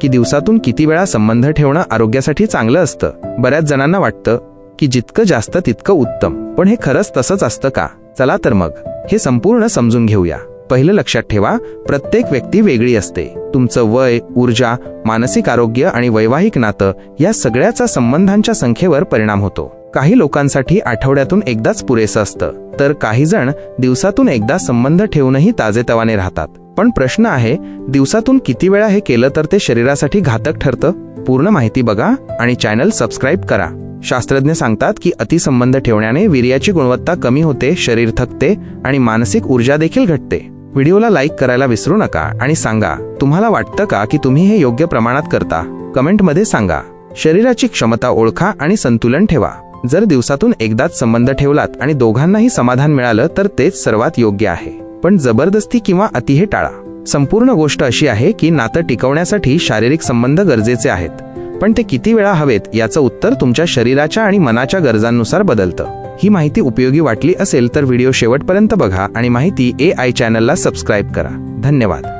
की दिवसातून किती वेळा संबंध ठेवणं आरोग्यासाठी चांगलं असतं. बऱ्याच जणांना वाटतं की जितकं जास्त तितकं उत्तम. पण हे खरंच तसंच असतं का? चला तर मग हे संपूर्ण समजून घेऊया. पहिलं लक्षात ठेवा प्रत्येक व्यक्ती वेगळी असते. तुमचं वय ऊर्जा मानसिक आरोग्य आणि वैवाहिक नातं या सगळ्याचा संबंधांच्या संख्येवर परिणाम होतो. काही लोकांसाठी आठवड्यातून एकदाच पुरेसं असतं. तर काही जण दिवसातून एकदा संबंध ठेवूनही ताजेतवाने राहतात. पण प्रश्न आहे दिवसातून किती वेळा हे केलं तर ते शरीरासाठी घातक ठरतं? पूर्ण माहिती बघा आणि चॅनल सबस्क्राईब करा. शास्त्रज्ञ सांगतात की अतिसंबंध ठेवण्याने वीर्याची गुणवत्ता कमी होते शरीर थकते आणि मानसिक ऊर्जा देखील घटते. व्हिडिओला लाईक करायला विसरू नका आणि सांगा तुम्हाला वाटतं का की तुम्ही हे योग्य प्रमाणात करता? कमेंटमध्ये सांगा. शरीराची क्षमता ओळखा आणि संतुलन ठेवा. जर दिवसातून एकदाच संबंध ठेवलात आणि दोघांनाही समाधान मिळालं तर तेच सर्वात योग्य आहे. पण जबरदस्ती किंवा अति हे टाळा. संपूर्ण गोष्ट अशी आहे की नातं टिकवण्यासाठी शारीरिक संबंध गरजेचे आहेत. पण ते किती वेळा हवेत याचं उत्तर तुमच्या शरीराच्या आणि मनाच्या गरजांनुसार बदलतं. ही माहिती उपयोगी वाटली असेल तर व्हिडिओ शेवटपर्यंत बघा आणि माहिती ए आय चॅनलला सबस्क्राईब करा. धन्यवाद.